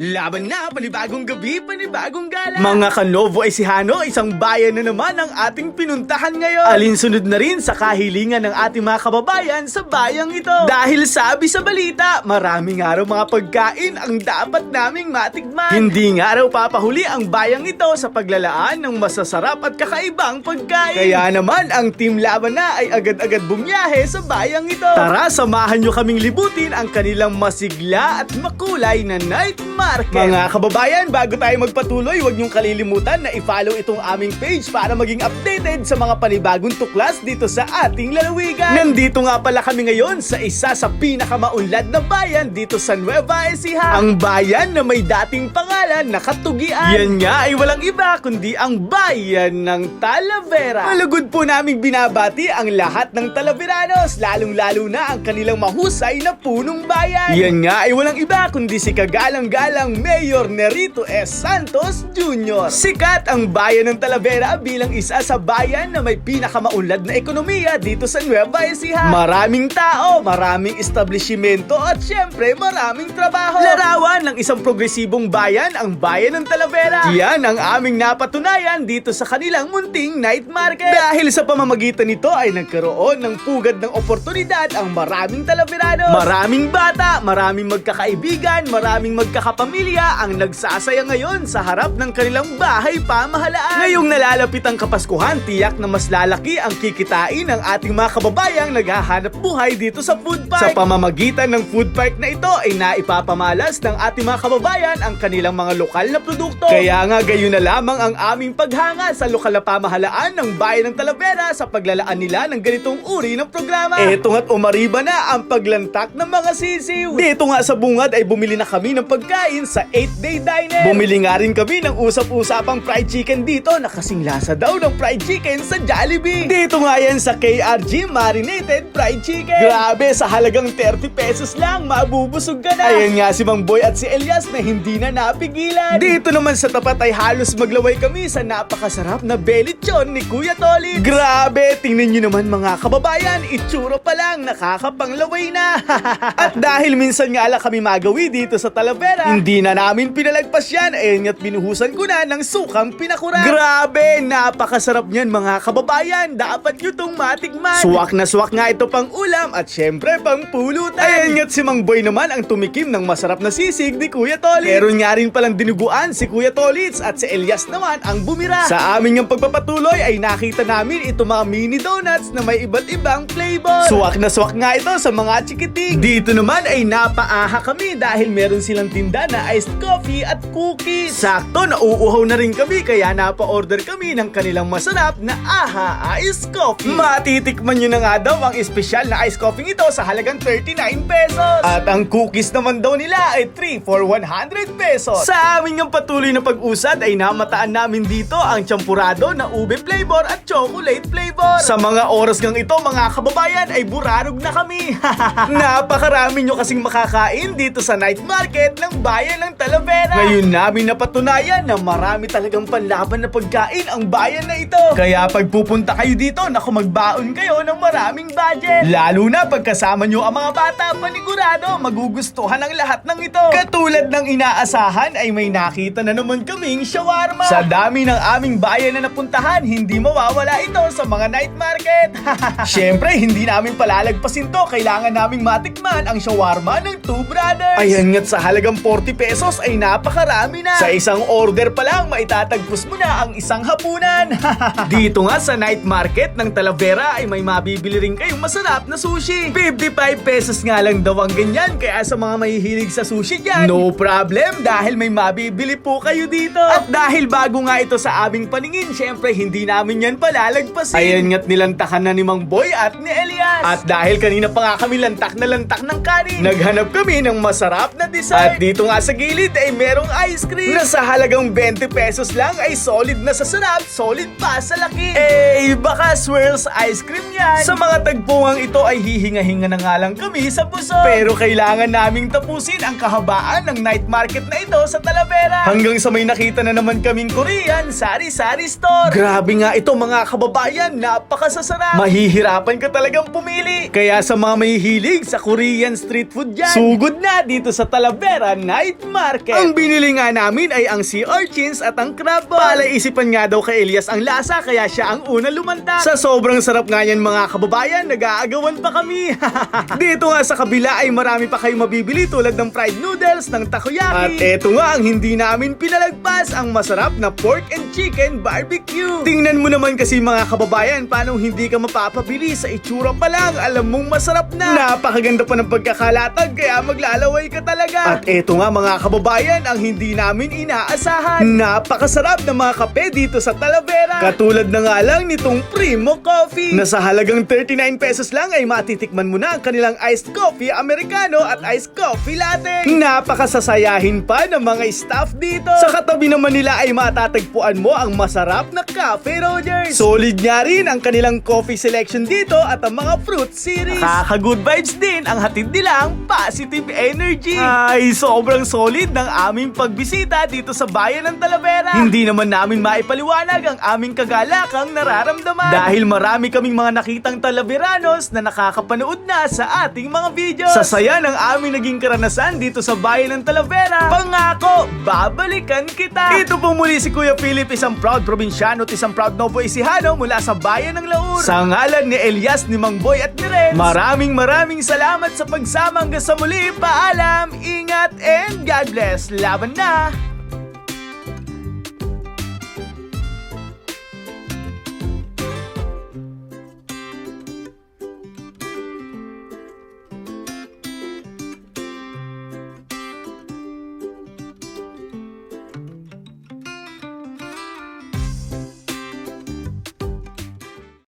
Laban na, panibagong gabi, panibagong gala. Mga kanovo Ecijano, isang bayan na naman ang ating pinuntahan ngayon. Alinsunod na rin sa kahilingan ng ating mga kababayan sa bayang ito. Dahil sabi sa balita, maraming araw mga pagkain ang dapat naming matikman. Hindi nga raw papahuli ang bayang ito sa paglalaan ng masasarap at kakaibang pagkain. Kaya naman, ang Team Laban na ay agad-agad bumiyahe sa bayang ito. Tara, samahan nyo kaming libutin ang kanilang masigla at makulay na night market. Mga kababayan, bago tayo magpatuloy, huwag niyong kalilimutan na i-follow itong aming page para maging updated sa mga panibagong tuklas dito sa ating lalawigan. Nandito nga pala kami ngayon sa isa sa pinakamaunlad na bayan dito sa Nueva Ecija. Ang bayan na may dating pangalan na Katugian. Yan nga ay walang iba kundi ang bayan ng Talavera. Malugod po naming binabati ang lahat ng Talaveranos, lalong-lalo na ang kanilang mahusay na punong bayan. Yan nga ay walang iba kundi si kagalang-galang Mayor Nerito S. Santos Jr. Sikat ang bayan ng Talavera bilang isa sa bayan na may pinakamaunlad na ekonomiya dito sa Nueva Ecija. Maraming tao, maraming establishmento at syempre maraming trabaho. Larawan ng isang progresibong bayan ang bayan ng Talavera. Yan ang aming napatunayan dito sa kanilang munting night market. Dahil sa pamamagitan nito ay nagkaroon ng pugad ng oportunidad ang maraming Talaveranos. Maraming bata, maraming magkakaibigan, maraming magkakapamilya ang nagsasaya ngayon sa harap ng kanilang bahay pamahalaan. Ngayong nalalapit ang Kapaskuhan, tiyak na mas lalaki ang kikitain ng ating mga kababayang naghahanap buhay dito sa food park. Sa pamamagitan ng food park na ito ay naipapamalas ng ating mga kababayan ang kanilang mga lokal na produkto. Kaya nga gayon na lamang ang aming paghanga sa lokal na pamahalaan ng bayan ng Talavera sa paglalaan nila ng ganitong uri ng programa. Eto nga't umariba na ang paglantak ng mga sisiw. Dito nga sa bungad ay bumili na kami ng pagkain sa 8-day diner. Bumili nga rin kami ng usap-usapang fried chicken dito na kasing lasa daw ng fried chicken sa Jollibee. Dito nga yan sa KRG Marinated Fried Chicken. Grabe, sa halagang 30 pesos lang, mabubusog ka na. Ayan nga si Mang Boy at si Elias na hindi na napigilan. Dito naman sa tapat ay halos maglaway kami sa napakasarap na belechon ni Kuya Toli. Grabe, tingnan nyo naman mga kababayan, itsura pa lang, nakakapanglaway na. at dahil minsan nga lang kami magawi dito sa Talavera, hindi na namin pinalagpas yan, ayan at binuhusan ko na ng sukang pinakuran. Grabe, napakasarap niyan mga kababayan, dapat nyo tong matikman. Swak na swak nga ito pang ulam at syempre pang pulutan. Ayan nga't si Mang Boy naman ang tumikim ng masarap na sisig ni Kuya Tolits. Meron nga rin palang dinuguan si Kuya Tolits at si Elias naman ang bumira. Sa aming yung pagpapatuloy ay nakita namin ito mga mini donuts na may iba't ibang flavor. Swak na swak nga ito sa mga chikiting. Dito naman ay napaaha kami dahil meron silang tinda na iced coffee at cookies. Sakto, nauuhaw na rin kami kaya napa-order kami ng kanilang masarap na AHA Iced Coffee. Matitikman nyo na nga daw ang espesyal na iced coffee ito sa halagang 39 pesos. At ang cookies naman daw nila ay 3 for 100 pesos. Sa aming yung patuloy na pag-usad ay namataan namin dito ang champurado na ube flavor at chocolate flavor. Sa mga oras ngang ito mga kababayan ay burarog na kami. Napakarami nyo kasing makakain dito sa night market ng bayan ng Talavera. Ngayon namin napatunayan na marami talagang panlaban na pagkain ang bayan na ito. Kaya pag pupunta kayo dito, naku magbaon kayo ng maraming budget. Lalo na pagkasama nyo ang mga bata, panigurado magugustuhan ang lahat ng ito. Katulad ng inaasahan ay may nakita na naman kaming shawarma. Sa dami ng aming bayan na napuntahan, hindi mawawala ito sa mga night market. Siyempre, hindi namin palalagpasin to. Kailangan naming matikman ang shawarma ng Two Brothers. Ayan nga't sa halagang 40 pesos ay napakarami na. Sa isang order pa lang, maitatagpos mo na ang isang hapunan. Dito nga sa night market ng Talavera ay may mabibili rin kayong masarap na sushi. 55 pesos nga lang daw ang ganyan. Kaya sa mga mahihilig sa sushi dyan, no problem dahil may mabibili po kayo dito. At dahil bago nga ito sa aming paningin, syempre hindi namin yan palalagpasin. Ayan nga't nilantakan na ni Mang Boy at ni Elias. At dahil kanina pa nga kami lantak na lantak ng kanin, naghanap kami ng masarap na dessert. At dito nga sa gilid ay merong ice cream na sa halagang 20 pesos lang ay solid na sa sarap, solid pa sa laki. Eh, baka swirls ice cream yan. Sa mga tagpuang ito ay hihinga-hinga na nga lang kami sa puso. Pero kailangan naming tapusin ang kahabaan ng night market na ito sa Talavera. Hanggang sa may nakita na naman kaming Korean sari-sari store. Grabe nga ito mga kababayan, napakasasarap. Mahihirapan ka talagang pumili. Kaya sa mga mahihilig sa Korean street food dyan, sugod na dito sa Talavera Night Market. Ang binili nga namin ay ang sea urchins at ang crab ball. Palaisipan nga daw kay Elias ang lasa kaya siya ang una lumanta. Sa sobrang sarap nga yan mga kababayan, nag-aagawan pa kami. dito nga sa kabila ay marami pa kayong mabibili tulad ng fried noodles, ng takoyaki. At eto nga ang hindi namin pinalagpas, ang masarap na pork and chicken barbecue. Tingnan mo naman kasi mga kababayan, paano hindi ka mapapabili sa itsura pa lang, alam mong masarap na. Napakaganda pa ng pagkakalatag, kaya maglalaway ka talaga. At eto nga mga kababayan, ang hindi namin inaasahan. Napakasarap na mga kape dito sa Talavera. Katulad na nga lang nitong Primo Coffee. Na sa halagang 39 pesos lang ay matitikman mo na ang kanilang iced coffee americano at iced coffee latte. Napakasasayahin pa ng mga staff dito. Sa katabi naman nila ay matatagpuan mo ang masarap na Cafe Rogers. Solid nga rin ang kanilang coffee selection dito at ang mga fruit series. Nakaka-good vibes din ang hatid nilang positive energy. Ay, sobrang solid ng aming pagbisita dito sa bayan ng Talavera. Hindi naman namin maipaliwanag ang aming kagalakang nararamdaman. Dahil marami kaming mga nakitang Talaveranos na nakakapanood na sa ating mga videos. Sa saya ng aming naging karanasan dito sa bayan ng Talavera. Pangako, babalikan kita. Ito po muli si Kuya Philip, isang proud probinsyano at isang proud Novo Ecijano mula sa bayan ng Laur. Sa ngalan ni Elias, ni Mang Boy at ni Renz. Maraming maraming salamat sa pagsama hanggang sa muli. Paalam, ingat, and God bless. Laban na!